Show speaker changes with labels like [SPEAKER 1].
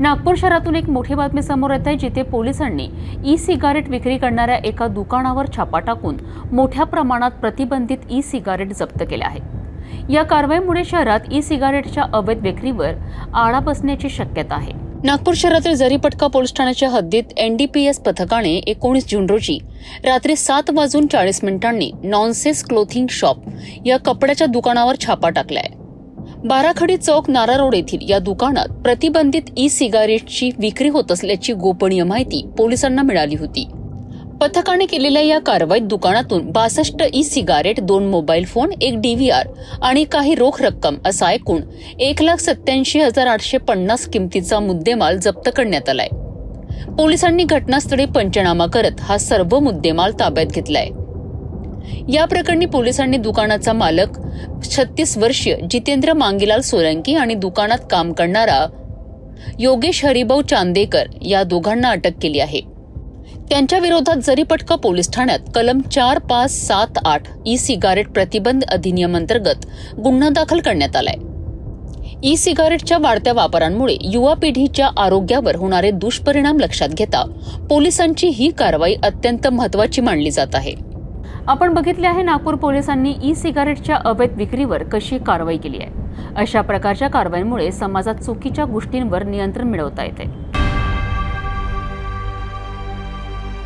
[SPEAKER 1] नागपूर शहरातून एक मोठी बातमी समोर येत आहे जिथे पोलिसांनी ई सिगारेट विक्री करणाऱ्या एका दुकानावर छापा टाकून मोठ्या प्रमाणात प्रतिबंधित ई सिगारेट जप्त केले आहे या कारवाईमुळे शहरात ई सिगारेटच्या अवैध विक्रीवर आळा बसण्याची शक्यता आहे. नागपूर शहरातील जरीपटका पोलीस ठाण्याच्या हद्दीत एनडीपीएस पथकाने एकोणीस जून रोजी रात्री सात वाजून चाळीस मिनिटांनी नॉनसेस क्लोथिंग शॉप या कपड्याच्या दुकानावर छापा टाकला आहे बाराखडी चौक नारा रोड येथील या दुकानात प्रतिबंधित ई सिगारेटची विक्री होत असल्याची गोपनीय माहिती पोलिसांना मिळाली होती. पथकाने केलेल्या या कारवाईत दुकानातून बासष्ट ई सिगारेट दोन मोबाईल फोन एक डीव्हीआर आणि काही रोख रक्कम असा एकूण एक लाख सत्याऐंशी हजार आठशे पन्नास किमतीचा मुद्देमाल जप्त करण्यात आलाय. पोलिसांनी घटनास्थळी पंचनामा करत हा सर्व मुद्देमाल ताब्यात घेतलाय. या प्रकरणी पोलिसांनी दुकानाचा मालक छत्तीस वर्षीय जितेंद्र मांगीलाल सोलंकी आणि दुकानात काम करणारा योगेश हरिभाऊ चांदेकर या दोघांना अटक केली आहे. त्यांच्या विरोधात जरीपटका पोलीस ठाण्यात कलम चार पाच सात आठ ई सिगारेट प्रतिबंध अधिनियम अंतर्गत गुन्हा दाखल करण्यात आलाय. ई सिगारेटच्या वाढत्या वापरांमुळे युवा पिढीच्या आरोग्यावर होणारे दुष्परिणाम लक्षात घेता पोलिसांची ही कारवाई अत्यंत महत्वाची मानली जात आहे. आपण बघितले आहे नागपूर पोलिसांनी ई सिगारेटच्या अवैध विक्रीवर कशी कारवाई केली आहे? अशा प्रकारच्या कारवाईमुळे समाजात चुकीच्या गोष्टींवर नियंत्रण मिळवता येते.